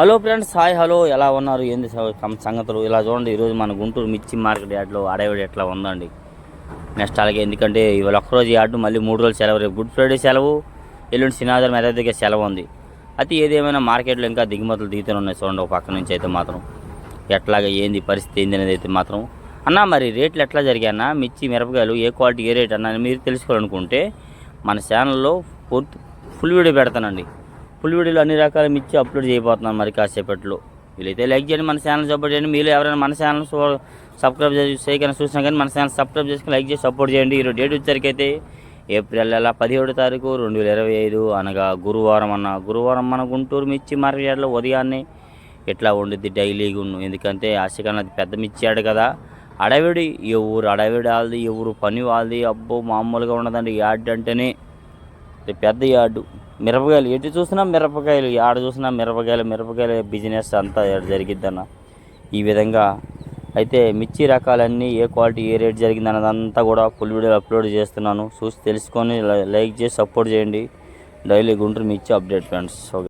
Hello friends hi hello ఎలా ఉన్నారు? ఏంది సంగతులు? ఇలా చూడండి ఈరోజు మన గుంటూరు మిర్చి మార్కెట్ యార్డ్లో అడవిడి ఎట్లా ఉందండి? నెక్స్ట్ అలాగే ఎందుకంటే ఇవాళ ఒక్కరోజు యార్డు మళ్ళీ మూడు రోజులు సెలవు. రేపు గుడ్ ఫ్రైడే సెలవు ఎల్లుండి శనివారం మెదక్ దగ్గర సెలవు ఉంది. అయితే ఏదేమైనా మార్కెట్లో ఇంకా దిగుమతులు దిగుతూనే ఉన్నాయి చూడండి ఒక పక్క నుంచి అయితే మాత్రం. ఎట్లాగా ఏంది పరిస్థితి ఏంది అనేది అయితే మాత్రం. అన్న మరి రేట్లు ఎట్లా జరిగాయన్న మిర్చి మిరపకాయలు ఏ క్వాలిటీ ఏ రేట్ అన్న మీరు తెలుసుకోవాలనుకుంటే మన ఛానల్లో పూర్తి ఫుల్ వీడియో పెడతానండి. ఫుల్ వీడియోలు అన్ని రకాల మిర్చి అప్లోడ్ చేయబోతున్నాను మరి కాసేపట్లో. వీలైతే లైక్ చేయండి మన ఛానల్ సపోర్ట్ చేయండి. మీరు ఎవరైనా మన ఛానల్ సబ్స్క్రైబ్ చేసి చేయకన్నా చూసినా కానీ మన ఛానల్ సబ్స్క్రైబ్ చేసుకుని లైక్ చేసి సపోర్ట్ చేయండి. ఈరోజు డేట్ వచ్చేసరికి ఏప్రిల్ నెల పదిహేడు తారీఖు రెండు వేల ఇరవై ఐదు అనగా గురువారం అన్న. గురువారం మన గుంటూరు మిర్చి మార్కెట్లో ఉదయాన్నే ఎట్లా ఉండిద్ది డైలీగా ఉన్న ఎందుకంటే ఆశకన్నా అది పెద్ద మిర్చి ఆడు కదా. అడవిడి ఎవరు? అడవిడి వాళ్ళది ఎవరు? పని వాళ్ళది? అబ్బో మామూలుగా ఉండదండి యాడ్ అంటేనే ఇది పెద్ద యార్డు మిరపకాయలు ఎటు చూసినా మిరపకాయలు ఆడ చూసినా మిరపకాయలు మిరపకాయల బిజినెస్ అంతా జరిగిద్దన్న. ఈ విధంగా అయితే మిర్చి రకాలన్నీ ఏ క్వాలిటీ ఏ రేట్ జరిగింది అన్నదంతా కూడా ఫుల్ వీడియో అప్లోడ్ చేస్తున్నాను. చూసి తెలుసుకొని లైక్ చేసి సపోర్ట్ చేయండి. డైలీ గుంటూరు మిర్చి అప్డేట్ ఫ్రెండ్స్. ఓకే.